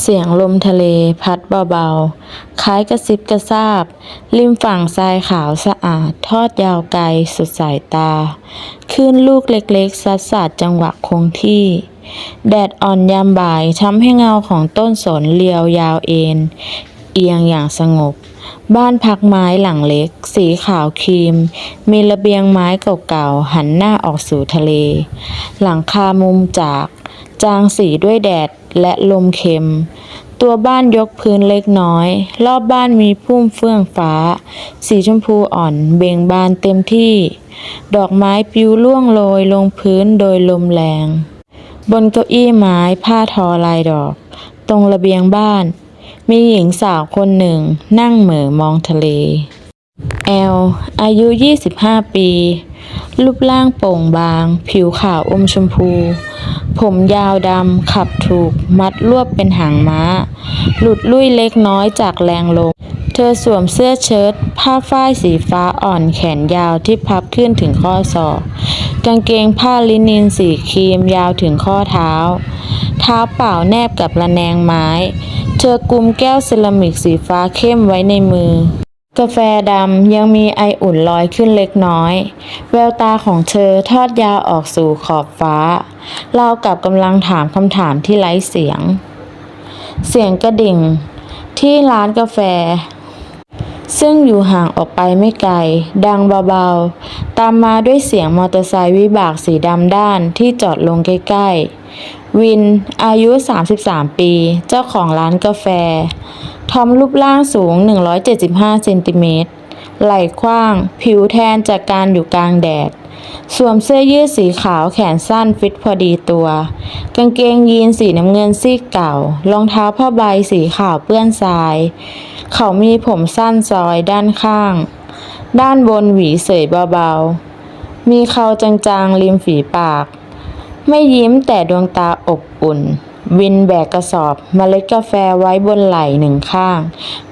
เสียงลมทะเลพัดเบาๆ คล้ายกระซิบกระซาบ ริมฝั่งทรายขาวสะอาด ทอดยาวไกลสุดสายตาคลื่นลูกเล็กๆซัดสาดจังหวะคงที่ แดดอ่อนยามบ่ายทำให้เงาของต้นสนเลียวยาวเอ็น เอียงอย่างสงบ บ้านพักไม้หลังเล็ก สีขาวครีม มีระเบียงไม้เก่าๆ หันหน้าออกสู่ทะเล หลังคามุมจาก จางสีด้วยแดดและลมเค็ม ตัวบ้านยกพื้นเล็กน้อย รอบบ้านมีพุ่มเฟื่องฟ้า สีชมพูอ่อนเบ่งบานเต็มที่ ดอกไม้ปลิวล่วงโรยลงพื้นโดยลมแรง บนเก้าอี้ไม้ผ้าทอลายดอก ตรงระเบียงบ้าน มีหญิงสาวคนหนึ่งนั่งเหม่อมองทะเลแอลอายุ 25 ปี รูปร่างโปร่งบาง ผิวขาวอมชมพู ผมยาวดำ ขับถูก มัดรวบเป็นหางม้า หลุดลุ่ยเล็กน้อยจากแรงลม เธอสวมเสื้อเชิ้ต ผ้าฝ้ายสีฟ้าอ่อนแขนยาวที่พับขึ้นถึงข้อศอก กางเกงผ้าลินินสีครีมยาวถึงข้อเท้า เท้าเปล่าแนบกับระแนงไม้ เธอกุมแก้วเซรามิกสีฟ้าเข้มไว้ในมือ กาแฟดำยังมีไออุ่นลอยขึ้นเล็กน้อย แววตาของเธอทอดยาวออกสู่ขอบฟ้า เรากับกำลังถามคำถามที่ไร้เสียง เสียงกระดิ่ง ที่ร้านกาแฟ ซึ่งอยู่ห่างออกไปไม่ไกล ดังเบาๆ ตามมาด้วยเสียงมอเตอร์ไซค์วิบากสีดำด้านที่จอดลงใกล้ๆ วิน อายุ 33 ปี เจ้าของร้านกาแฟ ทอมรูปร่างสูง 175 เซนติเมตร ไหล่กว้าง ผิวแทนจากการอยู่กลางแดด สวมเสื้อยืดสีขาวแขนสั้นฟิตพอดีตัว กางเกงยีนสีน้ำเงินซีกเก่า รองเท้าผ้าใบสีขาวเปื้อนทราย เขามีผมสั้นซอยด้านข้าง ด้านบนหวีเสยเบาๆ มีเขาจางๆริมฝีปาก ไม่ยิ้มแต่ดวงตาอบอุ่น วินแบกกระสอบเมล็ดกาแฟไว้บนไหล่หนึ่งข้าง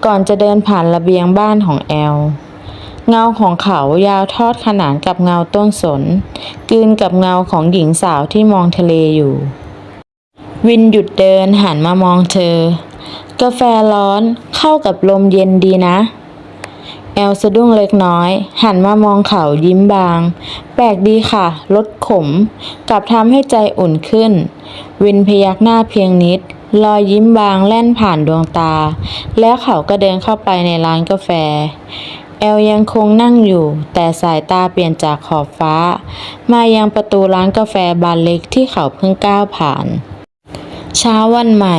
ก่อนจะเดินผ่านระเบียงบ้านของแอล เงาของเขายาวทอดขนานกับเงาต้นสนกืนกับเงาของหญิงสาวที่มองทะเลอยู่ วินหยุดเดินหันมามองเธอ กาแฟร้อนเข้ากับลมเย็นดีนะ แอลสะดุ้งเล็กน้อย หันมามองเขายิ้มบาง แปลกดีค่ะลดขม กลับทำให้ใจอุ่นขึ้น วินพยักหน้าเพียงนิด รอยยิ้มบางแล่นผ่านดวงตา แล้วเขาก็เดินเข้าไปในร้านกาแฟ แอลยังคงนั่งอยู่ แต่สายตาเปลี่ยนจากขอบฟ้า มายังประตูร้านกาแฟบานเล็กที่เขาเพิ่งก้าวผ่าน เช้าวันใหม่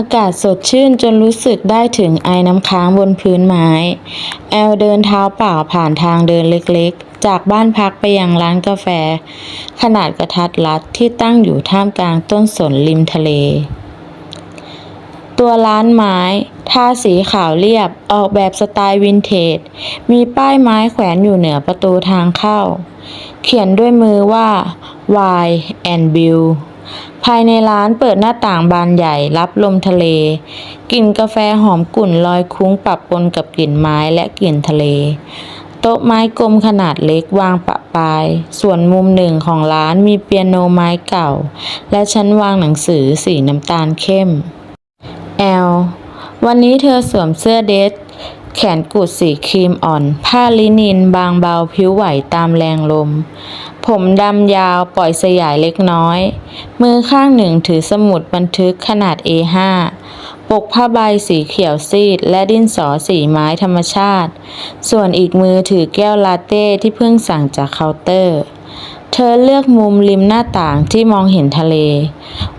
อากาศสดชื่นจนรู้สึกได้ถึงไอน้ำค้างบนพื้นไม้ แอลเดินเท้าเปล่าผ่านทางเดินเล็กๆ จากบ้านพักไปยังร้านกาแฟ ขนาดกระทัดรัดที่ตั้งอยู่ท่ามกลางต้นสนริมทะเล ตัวร้านไม้ทาสีขาวเรียบออกแบบสไตล์วินเทจ มีป้ายไม้แขวนอยู่เหนือประตูทางเข้า เขียนด้วยมือว่า Y and Bill ภายในร้านเปิดหน้าต่างบานใหญ่รับลมทะเล กลิ่นกาแฟหอมกลุ่นลอยคุ้งปะปนกับกลิ่นไม้และกลิ่นทะเล โต๊ะไม้กลมขนาดเล็กวางปะปาย ส่วนมุมหนึ่งของร้านมีเปียโนไม้เก่า และชั้นวางหนังสือสีน้ำตาลเข้มแอลวันนี้เธอสวมเสื้อเดรส แขนกุดสีครีมอ่อน ผ้าลินินบางเบาผิวไหวตามแรงลม ผมดำยาวปล่อยสยายเล็กน้อย มือข้างหนึ่งถือสมุดบันทึกขนาด A5 ปกผ้าใบสีเขียวซีด และดินสอสีไม้ธรรมชาติ ส่วนอีกมือถือแก้วลาเต้ที่เพิ่งสั่งจากเคาน์เตอร์ เธอเลือกมุมริมหน้าต่างที่มองเห็นทะเล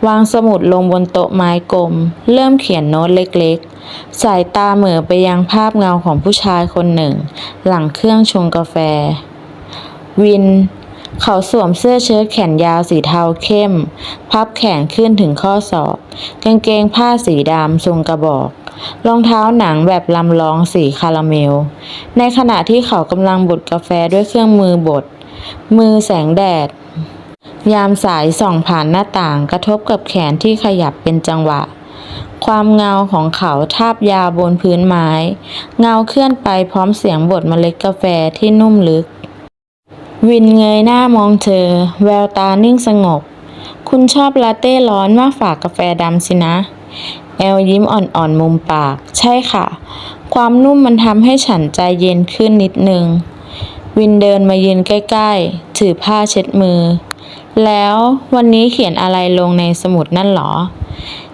วางสมุดลงบนโต๊ะไม้กลม เริ่มเขียนโน้ตเล็ก สายตาเหม่อไปยังภาพเงาของผู้ชายคนหนึ่ง หลังเครื่องชงกาแฟ วิน เขาสวมเสื้อเชิ้ตแขนยาวสีเทาเข้ม พับแขนขึ้นถึงข้อศอกกางเกงผ้าสีดำทรงกระบอก รองเท้าหนังแบบลำลองสีคาราเมล ในขณะที่เขากำลังบดกาแฟด้วยเครื่องมือบด มือแสงแดดยามสายส่องผ่านหน้าต่างกระทบกับแขนที่ขยับเป็นจังหวะ ความเงาของเขาทาบยาบนพื้นไม้ เงาเคลื่อนไปพร้อมเสียงบดเมล็ดกาแฟที่นุ่มลึก วินเงยหน้ามองเธอ แววตานิ่งสงบ คุณชอบลาเต้ร้อนมากฝากกาแฟดำสินะ แอลยิ้มอ่อนๆมุมปาก ใช่ค่ะ ความนุ่มมันทำให้ฉันใจเย็นขึ้นนิดนึง วินเดินมายืนใกล้ๆ ถือผ้าเช็ดมือ แล้ววันนี้เขียนอะไรลงในสมุดนั่นหรอ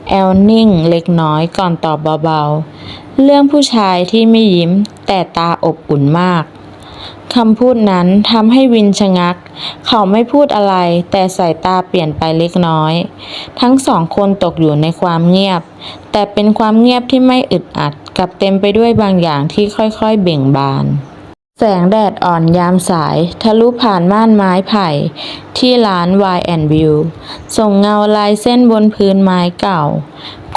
แอลนิ่งเล็กน้อยก่อนตอบเบาๆ เรื่องผู้ชายที่ไม่ยิ้มแต่ตาอบอุ่นมากคำพูดนั้นทำให้วินชะงัก เขาไม่พูดอะไร แต่สายตาเปลี่ยนไปเล็กน้อย ทั้งสองคนตกอยู่ในความเงียบ แต่เป็นความเงียบที่ไม่อึดอัด กับเต็มไปด้วยบางอย่างที่ค่อยๆเบ่งบาน แสงแดดอ่อนยามสาย ทะลุผ่านม่านไม้ไผ่ ที่ร้าน Y&View ส่งเงาลายเส้นบนพื้นไม้เก่า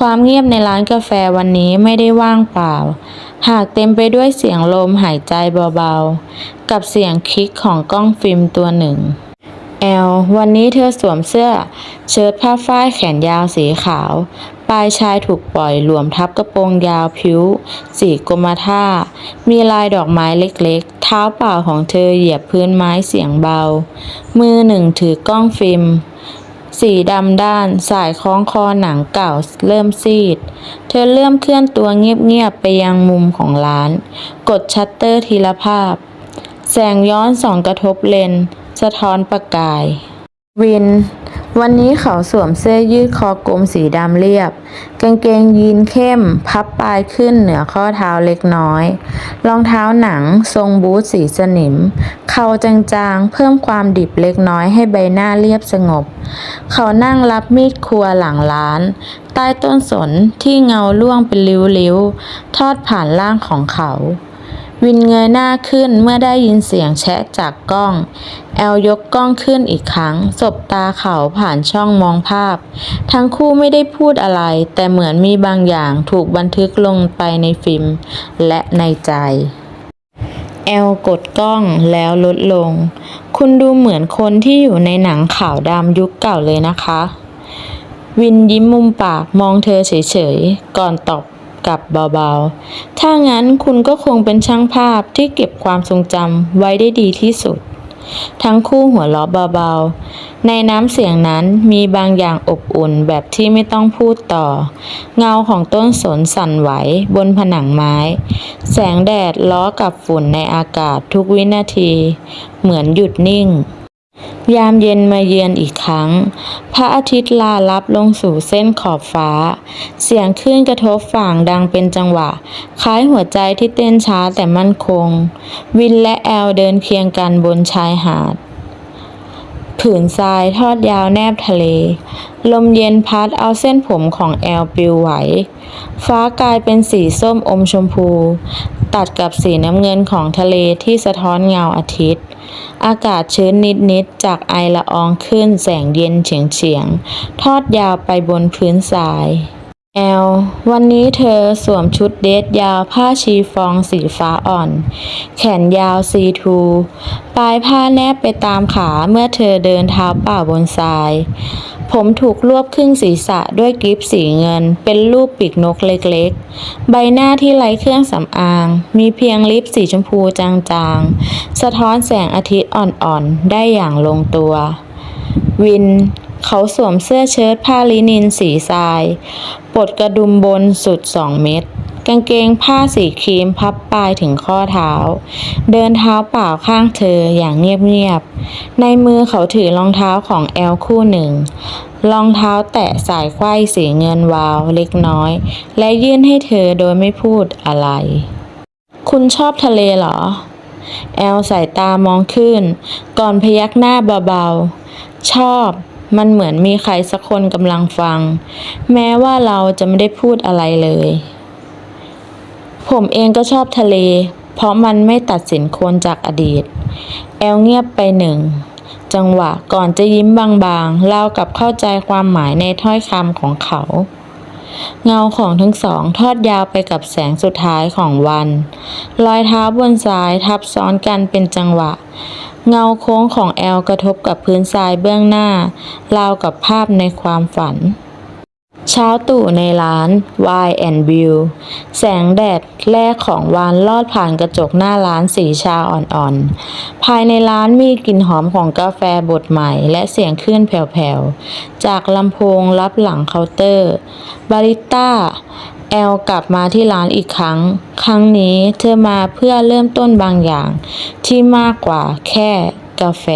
ความเงียบในร้านกาแฟวันนี้ไม่ได้ว่างเปล่า หากเต็มไปด้วยเสียงลมหายใจเบาๆ กับเสียงคลิกของกล้องฟิล์มตัวหนึ่ง แอลวันนี้เธอสวมเสื้อ เชิ้ตผ้าฝ้ายแขนยาวสีขาว ปลายชายถูกปล่อยหลวมทับกระโปรงยาวผิว สีกรมท่า มีลายดอกไม้เล็กๆ เท้าเปล่าของเธอเหยียบพื้นไม้เสียงเบา มือหนึ่งถือกล้องฟิล์ม สีดำด้าน สายคล้องคอหนังเก่าเริ่มซีด เธอเริ่มเคลื่อนตัวเงียบๆไปยังมุมของร้าน กดชัตเตอร์ทีละภาพ แสงย้อนส่องกระทบเลน สะท้อนประกาย วิน วันนี้เขาสวมเสื้อยืดคอกลมสีดำเรียบ กางเกงยีนเข้ม พับปลายขึ้นเหนือข้อเท้าเล็กน้อย รองเท้าหนัง ทรงบูทสีสนิม เข่าจางๆ เพิ่มความดิบเล็กน้อยให้ใบหน้าเรียบสงบ เขานั่งรับมีดครัวหลังร้านใต้ต้นสนที่เงาล่วงเป็นริ้วๆ ทอดผ่านร่างของเขา วินเงยหน้าขึ้นเมื่อได้ยินเสียงแชะจากกล้อง แอลยกกล้องขึ้นอีกครั้ง สบตาเขาผ่านช่องมองภาพ ทั้งคู่ไม่ได้พูดอะไร แต่เหมือนมีบางอย่างถูกบันทึกลงไปในฟิล์ม และในใจ แอลกดกล้องแล้วลดลง คุณดูเหมือนคนที่อยู่ในหนังขาวดำยุคเก่าเลยนะคะ วินยิ้มมุมปากมองเธอเฉยๆ ก่อนตอบ กลับเบาๆ ถ้างั้นคุณก็คงเป็นช่างภาพที่เก็บความทรงจำไว้ได้ดีที่สุด ทั้งคู่หัวเราะเบาๆ ในน้ำเสียงนั้นมีบางอย่างอบอุ่นแบบที่ไม่ต้องพูดต่อ เงาของต้นสนสั่นไหวบนผนังไม้ แสงแดดล้อกับฝุ่นในอากาศทุกวินาที เหมือนหยุดนิ่ง ยามเย็นมาเยือนอีกครั้ง พระอาทิตย์ลาลับลงสู่เส้นขอบฟ้า เสียงคลื่นกระทบฝั่งดังเป็นจังหวะ คล้ายหัวใจที่เต้นช้าแต่มั่นคง วินและแอลเดินเคียงกันบนชายหาด ผืนทรายทอดยาวแนบทะเล ลมเย็นพัดเอาเส้นผมของแอลปลิวไหว ฟ้ากลายเป็นสีส้มอมชมพู ตัดกับสีน้ำเงินของทะเลที่สะท้อนเงาอาทิตย์ อากาศชื้นนิดๆจากไอละอองขึ้นแสงเย็นเฉียงๆ ทอดยาวไปบนพื้นทรายแอลวันนี้เธอสวมชุดเดทยาวผ้าชีฟองสีฟ้าอ่อน แขนยาวซีทู ปลายผ้าแนบไปตามขาเมื่อเธอเดินเท้าเปล่าบนทราย ผมถูกรวบครึ่งศีรษะด้วยกริฟสีเงิน เป็นรูปปีกนกเล็กๆ ใบหน้าที่ไร้เครื่องสำอาง มีเพียงลิปสีชมพูจางๆ สะท้อนแสงอาทิตย์อ่อนๆ ได้อย่างลงตัว วิน เขาสวมเสื้อเชิ้ตผ้าลินินสีทราย ปลดกระดุมบนสุด2เม็ด กางเกงผ้าสีครีมพับปลายถึงข้อเท้า เดินเท้าเปล่าข้างเธออย่างเงียบๆ ในมือเขาถือรองเท้าของแอลคู่หนึ่ง รองเท้าแตะสายไขว้สีเงินวาวเล็กน้อย และยื่นให้เธอโดยไม่พูดอะไร คุณชอบทะเลเหรอ แอลสายตามองขึ้น ก่อนพยักหน้าเบาๆ ชอบ มันเหมือนมีใครสักคนกำลังฟัง แม้ว่าเราจะไม่ได้พูดอะไรเลย ผมเองก็ชอบทะเล เพราะมันไม่ตัดสินคนจากอดีต แอลเงียบไปหนึ่ง จังหวะก่อนจะยิ้มบางๆเล่ากับเข้าใจความหมายในถ้อยคำของเขา เงาของทั้งสองทอดยาวไปกับแสงสุดท้ายของวัน รอยเท้าบนทรายทับซ้อนกันเป็นจังหวะ เงาโค้งของแอลกระทบกับพื้นทรายเบื้องหน้า ราวกับภาพในความฝัน เช้าตู่ในร้าน Wine and View แสงแดดแรกของวานลอดผ่านกระจกหน้าร้านสีชาอ่อนๆ ภายในร้านมีกลิ่นหอมของกาแฟบดใหม่ และเสียงคลื่นแผ่วๆ จากลำโพงรับหลังเคาน์เตอร์ บาริต้า แอลกลับมาที่ร้านอีกครั้ง ครั้งนี้เธอมาเพื่อเริ่มต้นบางอย่าง ที่มากกว่าแค่กาแฟ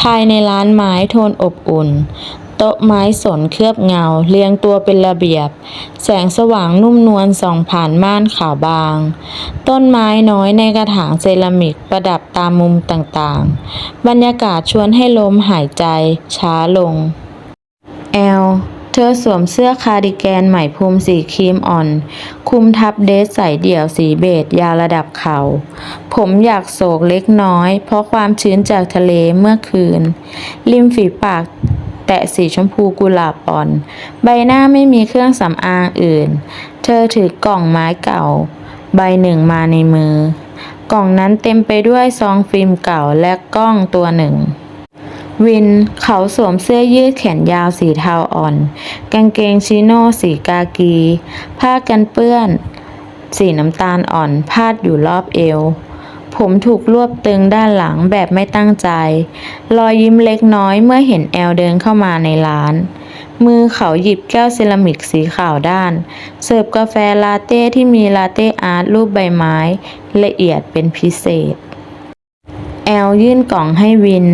ภายในร้านไม้โทนอบอุ่น โต๊ะไม้สนเคลือบเงา เรียงตัวเป็นระเบียบ แสงสว่างนุ่มนวลส่องผ่านม่านขาวบาง ต้นไม้น้อยในกระถางเซรามิกประดับตามมุมต่างๆ บรรยากาศชวนให้ลมหายใจ ช้าลง แอล เธอสวมเสื้อคาร์ดิแกนไหมพรมสีครีมอ่อน คุมทับเดรสใส่เดี่ยวสีเบจยาวระดับเข่า ผมอยากโศกเล็กน้อย เพราะความชื้นจากทะเลเมื่อคืน ริมฝีปากแตะสีชมพูกุหลาบอ่อน ใบหน้าไม่มีเครื่องสำอางอื่น เธอถือกล่องไม้เก่า ใบหนึ่งมาในมือ กล่องนั้นเต็มไปด้วยซองฟิล์มเก่าและกล้องตัวหนึ่ง วิน เขาสวมเสื้อยืดแขนยาวสีเทาอ่อน กางเกงชิโน่สีกากี ผ้ากันเปื้อน สีน้ำตาลอ่อน พาดอยู่รอบเอว ผมถูกรวบตึงด้านหลังแบบไม่ตั้งใจ รอยยิ้มเล็กน้อยเมื่อเห็นแอลเดินเข้ามาในร้าน มือเขาหยิบแก้วเซรามิกสีขาวด้าน เสิร์ฟกาแฟลาเต้ที่มีลาเต้อาร์ตรูปใบไม้ ละเอียดเป็นพิเศษ แอลยื่นกล่องให้วิน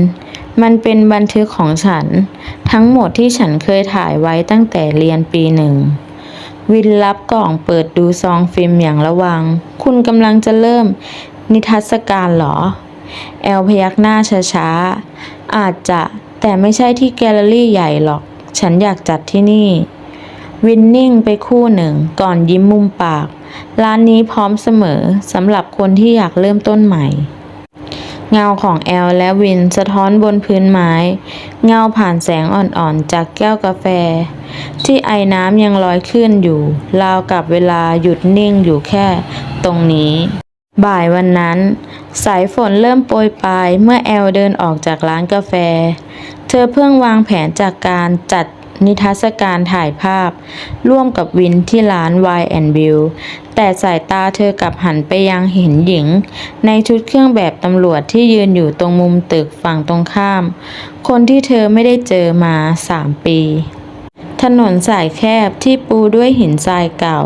มันเป็นบันทึกของฉัน ทั้งหมดที่ฉันเคยถ่ายไว้ตั้งแต่เรียนปีหนึ่ง วินรับกล่องเปิดดูซองฟิล์มอย่างระวัง คุณกำลังจะเริ่มนิทรรศการเหรอ แอลพยักหน้าช้าๆ อาจจะแต่ไม่ใช่ที่แกลเลอรี่ใหญ่หรอก ฉันอยากจัดที่นี่ วินนิ่งไปคู่หนึ่งก่อนยิ้มมุมปาก ร้านนี้พร้อมเสมอสำหรับคนที่อยากเริ่มต้นใหม่ เงาของแอลและวินสะท้อนบนพื้นไม้ เงาผ่านแสงอ่อนๆจากแก้วกาแฟ ที่ไอน้ำยังลอยขึ้นอยู่ราวกับเวลาหยุดนิ่งอยู่แค่ตรงนี้ บ่ายวันนั้น สายฝนเริ่มโปรยปลายเมื่อแอลเดินออกจากร้านกาแฟ เธอเพิ่งวางแผนจากการจัด นิทรรศการถ่ายภาพ ร่วมกับวินที่ร้าน Y and View แต่สายตาเธอกลับหันไปยังเห็นหญิง ในชุดเครื่องแบบตำรวจที่ยืนอยู่ตรงมุมตึกฝั่งตรงข้าม คนที่เธอไม่ได้เจอมาสามปี ถนนสายแคบที่ปูด้วยหินทรายเก่า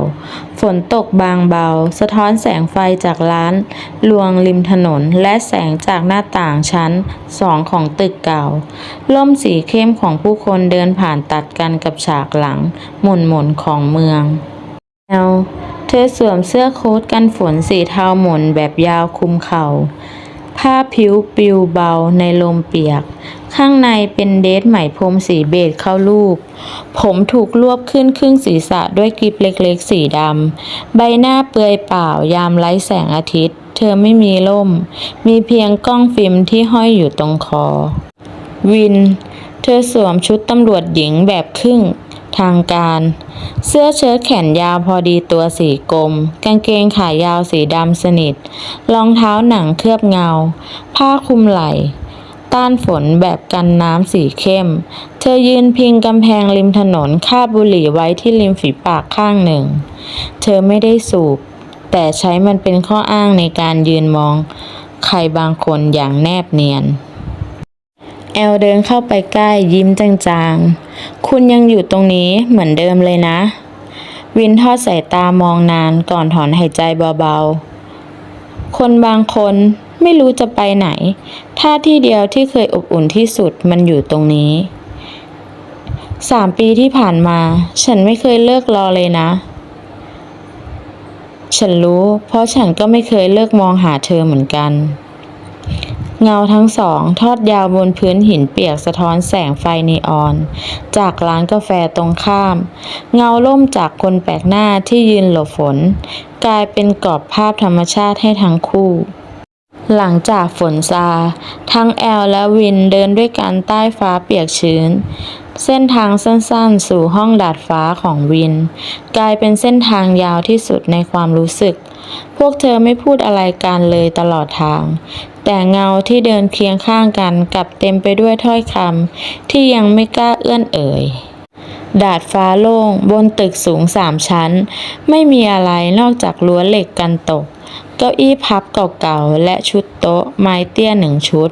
ฝนตกบางเบา สะท้อนแสงไฟจากร้าน ลวงริมถนนและแสงจากหน้าต่างชั้นสองของตึกเก่า ล่มสีเข้มของผู้คนเดินผ่านตัดกันกับฉากหลัง หม่นหม่นของเมืองแอลเธอสวมเสื้อโค้ทกันฝนสีเทาหม่นแบบยาวคลุมเข่าผ้าผิวปลิวเบาในลมเปียก ข้างในเป็นเดรสไหมพรมสีเบจเข้ารูป ผมถูกรวบขึ้นครึ่งศีรษะด้วยกริบเล็กๆ สีดำ ใบหน้าเปลือยเปล่ายามไร้แสงอาทิตย์ เธอไม่มีร่ม มีเพียงกล้องฟิล์มที่ห้อยอยู่ตรงคอ วิน เธอสวมชุดตำรวจหญิงแบบครึ่งทางการ เสื้อเชิ้ตแขนยาวพอดีตัวสีกลม กางเกงขายาวสีดำสนิท รองเท้าหนังเคลือบเงา ผ้าคลุมไหล่ ต้านฝนแบบกันน้ำสีเข้ม เธอยืนพิงกำแพงริมถนนคาบบุหรี่ไว้ที่ริมฝีปากข้างหนึ่ง เธอไม่ได้สูบ แต่ใช้มันเป็นข้ออ้างในการยืนมอง ใครบางคนอย่างแนบเนียน แอลเดินเข้าไปใกล้ยิ้มจางๆ คุณยังอยู่ตรงนี้เหมือนเดิมเลยนะ วินทอดสายตามองนานก่อนถอนหายใจเบาๆ คนบางคน ไม่รู้จะไปไหนท่าที่เดียวที่เคยอบอุ่นที่สุดมันอยู่ตรงนี้ สามปีที่ผ่านมา ฉันไม่เคยเลิกรอเลยนะ ฉันรู้ เพราะฉันก็ไม่เคยเลิกมองหาเธอเหมือนกัน เงาทั้งสอง ทอดยาวบนพื้นหินเปียกสะท้อนแสงไฟนีออน จากร้านกาแฟตรงข้าม เงาล่มจากคนแปลกหน้าที่ยืนหลบฝน กลายเป็นกรอบภาพธรรมชาติให้ทั้งคู่ หลังจากฝนซา ทั้งแอลและวินเดินด้วยกันใต้ฟ้าเปียกชื้น เส้นทางสั้นๆ สู่ห้องดาดฟ้าของวิน กลายเป็นเส้นทางยาวที่สุดในความรู้สึก พวกเธอไม่พูดอะไรกันเลยตลอดทาง แต่เงาที่เดินเคียงข้างกันกลับเต็มไปด้วยถ้อยคำที่ยังไม่กล้าเอื้อนเอ่ยดาดฟ้าโล่งบนตึกสูงสามชั้น ไม่มีอะไรนอกจากรั้วเหล็กกันตก เก้าอี้พับเก่าๆ และชุดโต๊ะไม้เตี้ยหนึ่งชุด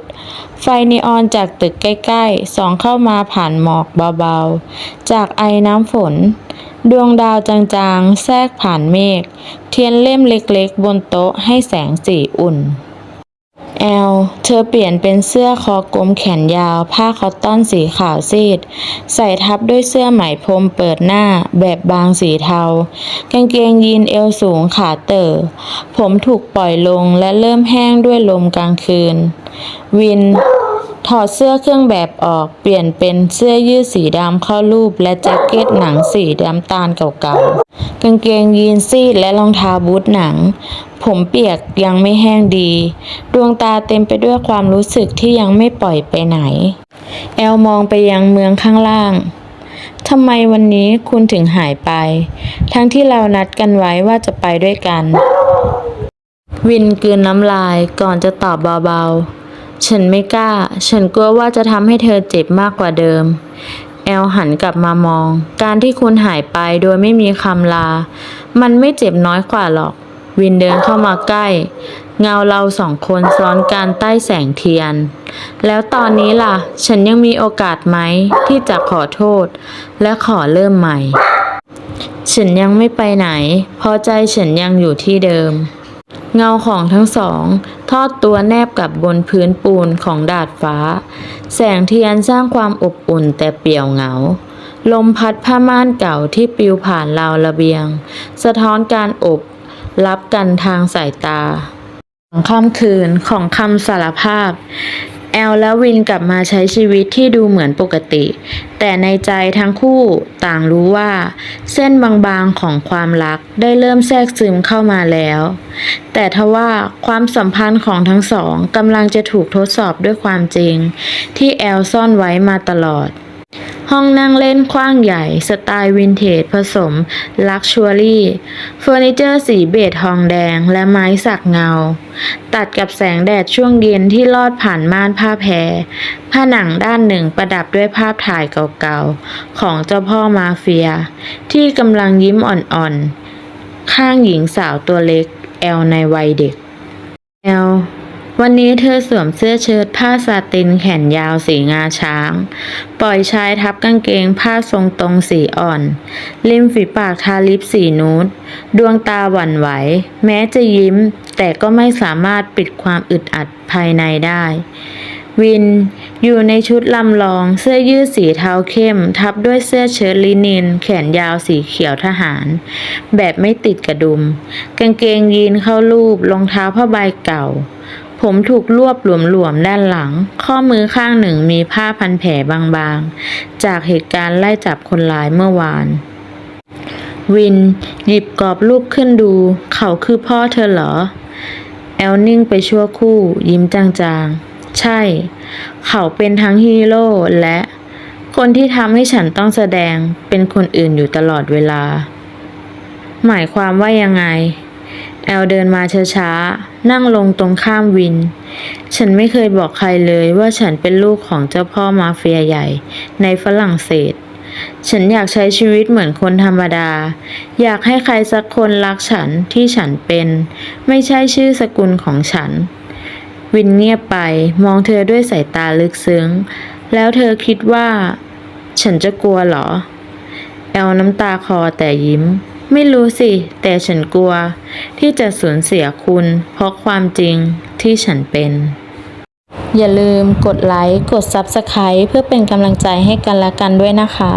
ไฟนีออนจากตึกใกล้ๆ ส่องเข้ามาผ่านหมอกเบาๆ จากไอน้ำฝน ดวงดาวจางๆ แทรกผ่านเมฆ เทียนเล่มเล็กๆ บนโต๊ะให้แสงสีอุ่น แอลเธอเปลี่ยนเป็นเสื้อคอกลมแขนยาว ผ้าคอตตอนสีขาวซีด ใส่ทับด้วยเสื้อไหมพรมเปิดหน้าแบบบางสีเทา กางเกงยีนเอวสูงขาเต๋อ ผมถูกปล่อยลงและเริ่มแห้งด้วยลมกลางคืน วิน ถอดเสื้อเครื่องแบบออก เปลี่ยนเป็นเสื้อยืดสีดำเข้ารูป และแจ็คเก็ตหนังสีดำตาลเก่าๆ กางเกงยีนซีดและรองเท้าบูทหนัง ผมเปียกยังไม่แห้งดี ดวงตาเต็มไปด้วยความรู้สึกที่ยังไม่ปล่อยไปไหน แอลมองไปยังเมืองข้างล่างทำไมวันนี้คุณถึงหายไป ทั้งที่เรานัดกันไว้ว่าจะไปด้วยกัน วินกลืนน้ำลายก่อนจะตอบเบาๆ ฉันไม่กล้า ฉันกลัวว่าจะทำให้เธอเจ็บมากกว่าเดิม แอลหันกลับมามอง การที่คุณหายไปโดยไม่มีคำลา มันไม่เจ็บน้อยกว่าหรอก วินเดินเข้ามาใกล้ เงาเราสองคนซ้อนการใต้แสงเทียน แล้วตอนนี้ล่ะ ฉันยังมีโอกาสไหม ที่จะขอโทษ และขอเริ่มใหม่ ฉันยังไม่ไปไหน เพราะใจฉันยังอยู่ที่เดิม เงาของทั้งสอง ทอดตัวแนบกับบนพื้นปูนของดาดฟ้า แสงเทียนสร้างความอบอุ่นแต่เปี่ยวเหงาลมพัดผ้าม่านเก่าที่ปลิวผ่านราวระเบียง สะท้อนการอบ รับกันทางสายตาค่ำคืนของคำสารภาพ แอลและวินกลับมาใช้ชีวิตที่ดูเหมือนปกติ แต่ในใจทั้งคู่ต่างรู้ว่า เส้นบางๆของความรักได้เริ่มแทรกซึมเข้ามาแล้ว แต่ทว่าความสัมพันธ์ของทั้งสองกำลังจะถูกทดสอบด้วยความจริง ที่แอลซ่อนไว้มาตลอด ห้องนั่งเล่นกว้างใหญ่ สไตล์วินเทจผสม ลักชัวรี่เฟอร์นิเจอร์สีเบจทองแดงและไม้สักเงา ตัดกับแสงแดดช่วงเย็นที่ลอดผ่านม่านผ้าแพรผนังด้านหนึ่งประดับด้วยภาพถ่ายเก่าๆ ของเจ้าพ่อมาเฟีย ที่กำลังยิ้มอ่อนๆ ข้างหญิงสาวตัวเล็ก แอลในวัยเด็กแอล วันนี้เธอสวมเสื้อเชิ้ตผ้าซาตินแขนยาวสีงาช้าง ปล่อยชายทับกางเกงผ้าทรงตรงสีอ่อน ริมฝีปากทาลิปสีนูดดวงตาหวั่นไหว แม้จะยิ้ม แต่ก็ไม่สามารถปิดความอึดอัดภายในได้ วิน อยู่ในชุดลำลองเสื้อยืดสีเทาเข้ม ทับด้วยเสื้อเชิ้ตลินิน แขนยาวสีเขียวทหาร แบบไม่ติดกระดุม กางเกงยีนเข้ารูปรองเท้าผ้าใบเก่า ผมถูกรวบหลวมๆด้านหลัง ข้อมือข้างหนึ่งมีผ้าพันแผลบางๆ จากเหตุการณ์ไล่จับคนร้ายเมื่อวาน วิน หยิบกรอบรูปขึ้นดู เขาคือพ่อเธอเหรอ แอลนิ่งไปชั่วคู่ ยิ้มจางๆ ใช่ เขาเป็นทั้งฮีโร่และ คนที่ทำให้ฉันต้องแสดงเป็นคนอื่นอยู่ตลอดเวลา หมายความว่ายังไง แอลเดินมาช้าๆ นั่งลงตรงข้ามวิน ฉันไม่เคยบอกใครเลยว่าฉันเป็นลูกของเจ้าพ่อมาเฟียใหญ่ ในฝรั่งเศส ฉันอยากใช้ชีวิตเหมือนคนธรรมดา อยากให้ใครสักคนรักฉันที่ฉันเป็น ไม่ใช่ชื่อสกุลของฉัน วินเงียบไปมองเธอด้วยสายตาลึกซึ้ง แล้วเธอคิดว่า ฉันจะกลัวเหรอ แอลน้ำตาคอแต่ยิ้ม ไม่รู้สิ แต่ฉันกลัว ที่จะสูญเสียคุณ เพราะความจริงที่ฉันเป็น อย่าลืมกดไลค์ กด Subscribe เพื่อเป็นกำลังใจให้กันและกันด้วยนะคะ